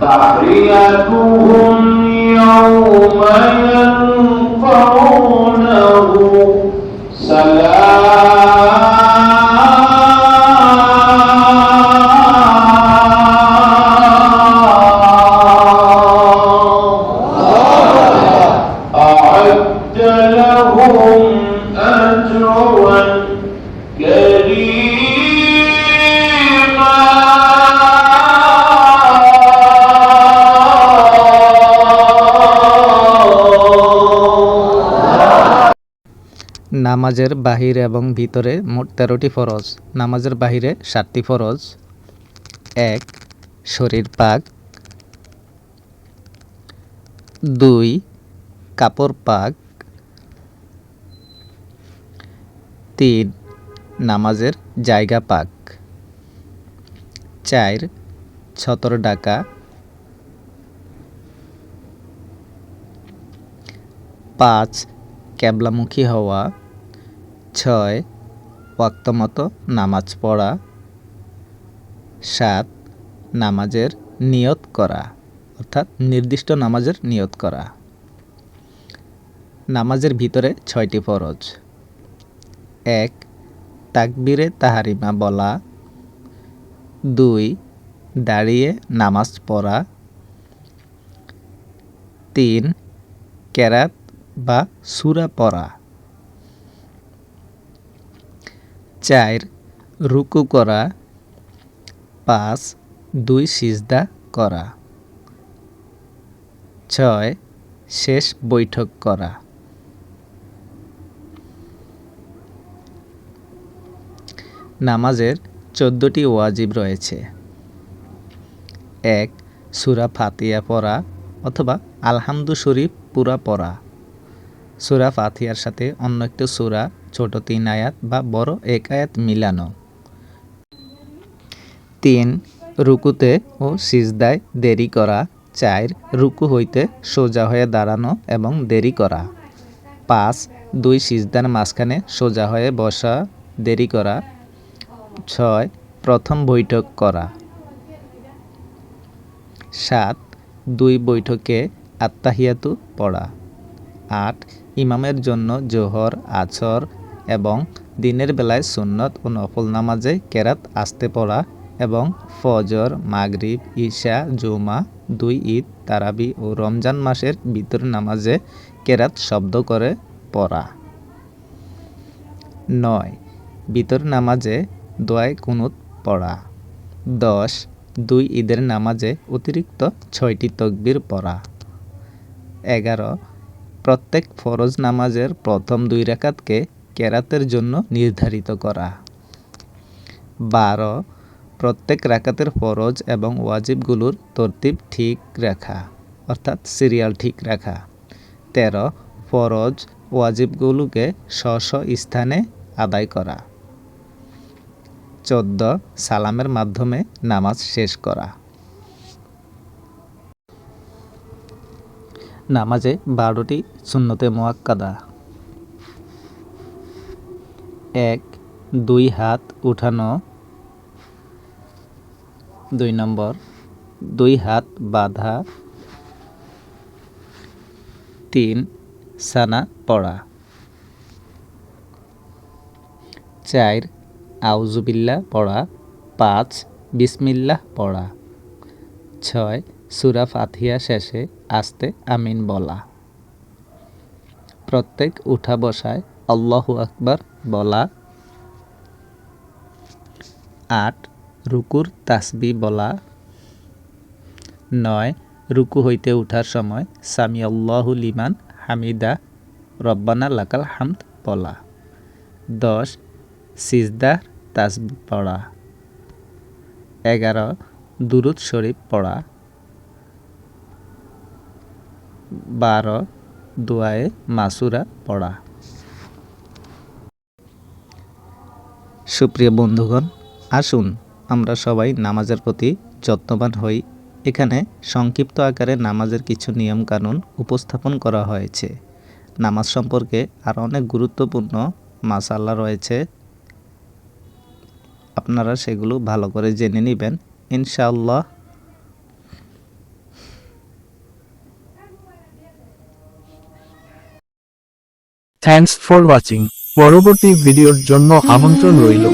تحيتهم يوم يلقونه নামাজের বাহিরে এবং ভিতরে মোট তেরোটি ফরজ। নামাজের বাহিরে সাতটি ফরজ। এক, শরীর পাক। দুই, কাপড় পাক। তিন, নামাজের জায়গা পাক। চার, ছতর ডাকা। পাঁচ, ক্যাবলামুখী হওয়া। ছয় ওয়াক্তমতো নামাজ পড়া। সাত, নামাজের নিয়ত করা, অর্থাৎ নির্দিষ্ট নামাজের নিয়ত করা। নামাজের ভিতরে ছয়টি ফরজ। এক, তাকবিরে তাহারিমা বলা। দুই, দাঁড়িয়ে নামাজ পড়া। তিন, কেরাত বা সুরা পড়া। চার, রুকু করা। পাঁচ, দুই সিজদা করা। ছয়, শেষ বৈঠক করা। নামাজের চোদ্দোটি ওয়াজিব রয়েছে। এক, সুরা ফাতিয়া পড়া অথবা আলহামদু শরীফ পুরা পড়া। সুরা ফাতিহার সাথে অন্য একটি সুরা ছোট তিন আয়াত বা বড় এক আয়াত মিলানো। তিন, রুকুতে ও সিজদায় দেরি করা। চার, রুকু হইতে সোজা হয়ে দাঁড়ানো এবং দেরি করা। পাঁচ, দুই সিজদার মাঝখানে সোজা হয়ে বসা, দেরি করা। ছয়, প্রথম বৈঠক করা। সাত, দুই বৈঠকে আত্মাহিয়াতু পড়া। আট, ইমামের জন্য জোহর আছর এবং দিনের বেলায় সুন্নত ও নফল নামাজে কেরাত, আসতে পড়া এবং ফজর, মাগরিব, ঈশা, জুমা, দুই ঈদ, তারাবি ও রমজান মাসের ভিতর নামাজে কেরাত শব্দ করে পড়া। নয়, ভিতর নামাজে দোয়ায় কুনুত পড়া। দশ, দুই ঈদের নামাজে অতিরিক্ত ছয়টি তকবির পড়া। এগারো, প্রত্যেক ফরজ নামাজের প্রথম দুই রাকাতকে কেরাতের জন্য নির্ধারিত করা। বারো, প্রত্যেক রাকাতের ফরজ এবং ওয়াজিবগুলোর তরতিব ঠিক রাখা, অর্থাৎ সিরিয়াল ঠিক রাখা। তেরো, ফরজ ওয়াজিবগুলোকে স্ব স্থানে আদায় করা। চোদ্দ, সালামের মাধ্যমে নামাজ শেষ করা। নামাজে বারোটি সুন্নতে মোয়াক্কাদা। এক, দুই হাত উঠানো। দুই নম্বর, দুই হাত বাঁধা। তিন, সানা পড়া। চার আউজুবিল্লা পড়া। পাঁচ, বিসমিল্লাহ পড়া। ছয়, সুরা ফাথিয়া শেষে আস্তে আমিন বলা। প্রত্যেক উঠা বসায় আল্লাহু আকবার বলা। আট, রুকুর তাসবি বলা। নয়, রুকু হইতে উঠার সময় সামি আল্লাহু লিমান হামিদা, রব্বানা লাকাল হামদ বলা। দশ সিজদার তাসবি পড়া। এগারো, দুরুদ শরীফ পড়া। বারো, দোয়ায়ে মাসুরা পড়া। সুপ্রিয় বন্ধুগণ, আসুন আমরা সবাই নামাজের প্রতি যত্নবান হই। এখানে সংক্ষিপ্ত আকারে নামাজের কিছু নিয়মকানুন উপস্থাপন করা হয়েছে। নামাজ সম্পর্কে আর অনেক গুরুত্বপূর্ণ মাসাল্লা রয়েছে। আপনারা সেগুলো ভালো করে জেনে নেবেন, ইনশাআল্লাহ। Thanks for watching. পরবর্তী ভিডিওর জন্য আমন্ত্রণ রইল।